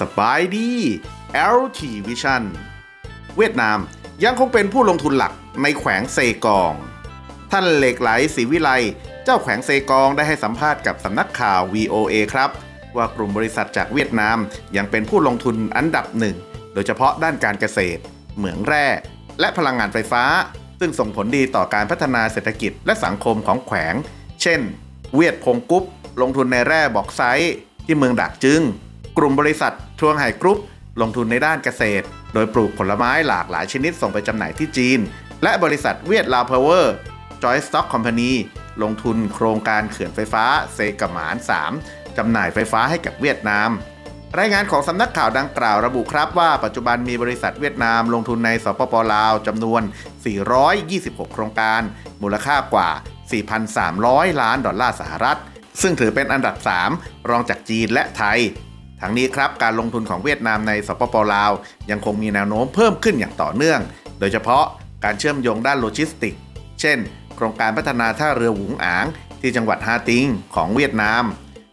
สบายดี LT Vision เวียดนามยังคงเป็นผู้ลงทุนหลักในแขวงเซกอง ท่านเหล็กไหลศรีวิไล เจ้าแขวงเซกองได้ให้สัมภาษณ์กับสำนักข่าว VOA ครับ ว่ากลุ่มบริษัทจากเวียดนามยังเป็นผู้ลงทุนอันดับหนึ่ง โดยเฉพาะด้านการเกษตร เหมืองแร่ และพลังงานไฟฟ้า ซึ่งส่งผลดีต่อการพัฒนาเศรษฐกิจและสังคมของแขวง เช่น เวียดพงกุ๊ปลงทุนในแร่บอกไซต์ที่เมืองดักจึง กลุ่มบริษัททวงไห่กรุ๊ปลงทุนในด้านเกษตร โดยปลูกผลไม้หลากหลายชนิดส่งไปจำหน่ายที่จีน และบริษัทเวียดลาวพาวเวอร์จอยสต็อกคอมพานีลงทุนโครงการเขื่อนไฟฟ้าเซกหมาน 3จำหน่ายไฟฟ้าให้กับเวียดนาม รายงานของสำนักข่าวดังกล่าวระบุครับว่าปัจจุบันมีบริษัทเวียดนามลงทุนในสปปลาวจำนวน 426 โครงการ มูลค่ากว่า 4,300 ล้านดอลลาร์สหรัฐ ซึ่งถือเป็นอันดับ 3 รองจากจีนและไทย ทั้งนี้ครับการลงทุนของเวียดนามในสปปลาว ยังคงมีแนวโน้มเพิ่มขึ้นอย่างต่อเนื่อง โดยเฉพาะการเชื่อมโยงด้านโลจิสติก เช่น โครงการพัฒนาท่าเรือหวุงอาง ที่จังหวัดฮาติงของเวียดนาม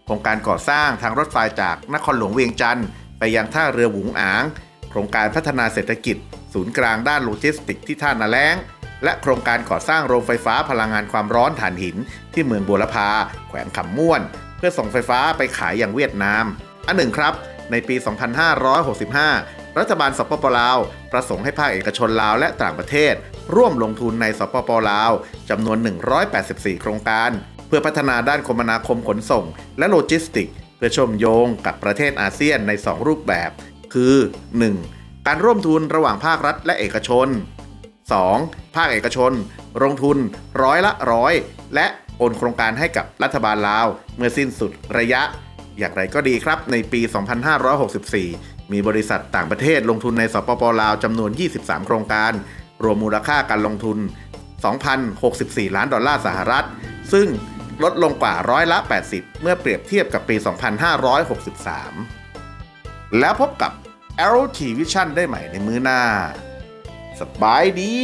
ครงการก่อสร้างทางรถไฟจากนครหลวงเวียงจันทร์ไปยังท่าเรือหวุงอาง โครงการพัฒนาเศรษฐกิจ ศูนย์กลางด้านโลจิสติกที่ท่านาแล้ง และโครงการก่อสร้างโรงไฟฟ้าพลังงานความร้อนถ่านหิน ที่เมืองบัวละพา แขวงขำม่วน เพื่อส่งไฟฟ้าไปขายอย่างเวียดนาม อันหนึ่งครับ ในปี 2565 รัฐบาลสปปลาว ประสงค์ให้ภาคเอกชนลาวและต่างประเทศ ร่วมลงทุนในสปปลาวจำนวน 184 โครงการ เพื่อพัฒนาด้านคมนาคมขนส่ง และโลจิสติก เพื่อชมโยงกับประเทศอาเซียนใน 2 รูปแบบ คือ 1. การร่วมทุนระหว่างภาครัฐและเอกชน 2. ภาคเอกชน ลงทุนร้อยละร้อยและโอนโครงการให้กับรัฐบาลลาว เมื่อสิ้นสุดระยะ อย่างไรก็ดีครับ ในปี 2564 มีบริษัทต่างประเทศลงทุนในสปปลาวจำนวน 23 โครงการ รวมมูลค่าการลงทุน 2,064 ล้านดอลลาร์สหรัฐ ซึ่ง ลดลงกว่าร้อยละ 80 เมื่อเปรียบเทียบกับปี 2563 แล้วพบกับ Arrow T Vision ได้ใหม่ในมื้อหน้า สบายดี